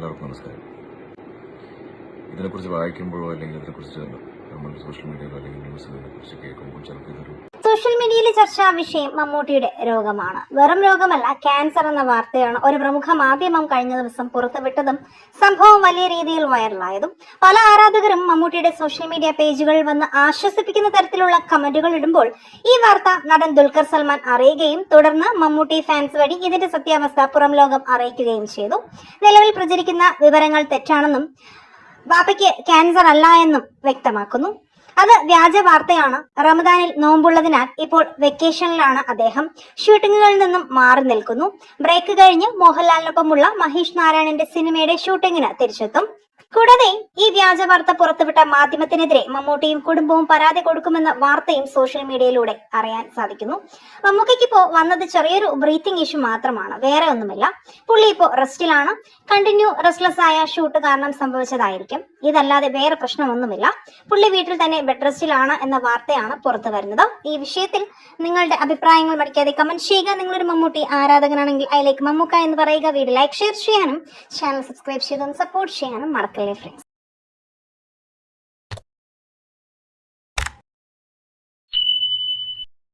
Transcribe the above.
എല്ലാവർക്കും നമസ്കാരം ഇതിനെക്കുറിച്ച് വായിക്കുമ്പോഴോ അല്ലെങ്കിൽ ഇതിനെക്കുറിച്ച് നമ്മൾ സോഷ്യൽ മീഡിയയിലോ അല്ലെങ്കിൽ ന്യൂസിലോ ഇതിനെക്കുറിച്ച് കേൾക്കുമ്പോൾ ചിലപ്പോൾ ഇതൊരു സോഷ്യൽ മീഡിയയിലെ ചർച്ചാ വിഷയം മമ്മൂട്ടിയുടെ രോഗമാണ്. വെറും രോഗമല്ല ക്യാൻസർ എന്ന വാർത്തയാണ് ഒരു പ്രമുഖ മാധ്യമം കഴിഞ്ഞ ദിവസം പുറത്തുവിട്ടതും സംഭവം വലിയ രീതിയിൽ വൈറലായതും. പല ആരാധകരും മമ്മൂട്ടിയുടെ സോഷ്യൽ മീഡിയ പേജുകളിൽ വന്ന് ആശ്വസിപ്പിക്കുന്ന തരത്തിലുള്ള കമന്റുകൾ ഇടുമ്പോൾ ഈ വാർത്ത നടൻ ദുൽഖർ സൽമാൻ അറിയുകയും തുടർന്ന് മമ്മൂട്ടി ഫാൻസ് വഴി ഇതിന്റെ സത്യാവസ്ഥ പുറം ലോകം അറിയിക്കുകയും ചെയ്തു. നിലവിൽ പ്രചരിക്കുന്ന വിവരങ്ങൾ തെറ്റാണെന്നും ബാപ്പയ്ക്ക് ക്യാൻസർ അല്ല എന്നും വ്യക്തമാക്കുന്നു. അത് വ്യാജ വാർത്തയാണ്. റമദാനിൽ നോമ്പുള്ളതിനാൽ ഇപ്പോൾ വെക്കേഷനിലാണ് അദ്ദേഹം. ഷൂട്ടിങ്ങുകളിൽ നിന്നും മാറി നിൽക്കുന്നു. ബ്രേക്ക് കഴിഞ്ഞ് മോഹൻലാലിനൊപ്പമുള്ള മഹേഷ് നാരായണന്റെ സിനിമയുടെ ഷൂട്ടിങ്ങിന് തിരിച്ചെത്തും. കൂടാതെ ഈ വ്യാജ വാർത്ത പുറത്തുവിട്ട മാധ്യമത്തിനെതിരെ മമ്മൂട്ടിയും കുടുംബവും പരാതി കൊടുക്കുമെന്ന വാർത്തയും സോഷ്യൽ മീഡിയയിലൂടെ അറിയാൻ സാധിക്കുന്നു. മമ്മൂക്കയ്ക്ക് ഇപ്പോ വന്നത് ചെറിയൊരു ബ്രീത്തിങ് ഇഷ്യൂ മാത്രമാണ് വേറെ ഒന്നുമില്ല. പുള്ളി ഇപ്പോ റെസ്റ്റിലാണ്. കണ്ടിന്യൂ റെസ്റ്റ്ലെസ് ആയ ഷൂട്ട് കാരണം സംഭവിച്ചതായിരിക്കും. ഇതല്ലാതെ വേറെ പ്രശ്നമൊന്നുമില്ല. പുള്ളി വീട്ടിൽ തന്നെ ബെഡ് റെസ്റ്റിലാണ് എന്ന വാർത്തയാണ് പുറത്തു വരുന്നത്. ഈ വിഷയത്തിൽ നിങ്ങളുടെ അഭിപ്രായങ്ങൾ മടിക്കാതെ കമന്റ് ചെയ്യുക. നിങ്ങളൊരു മമ്മൂട്ടി ആരാധകനാണെങ്കിൽ അതിലേക്ക് മമ്മൂക്ക എന്ന് പറയുക. വീഡിയോ ലൈക്ക് ഷെയർ ചെയ്യാനും ചാനൽ സബ്സ്ക്രൈബ് ചെയ്തും സപ്പോർട്ട് ചെയ്യാനും മറക്കല്ലേ perfect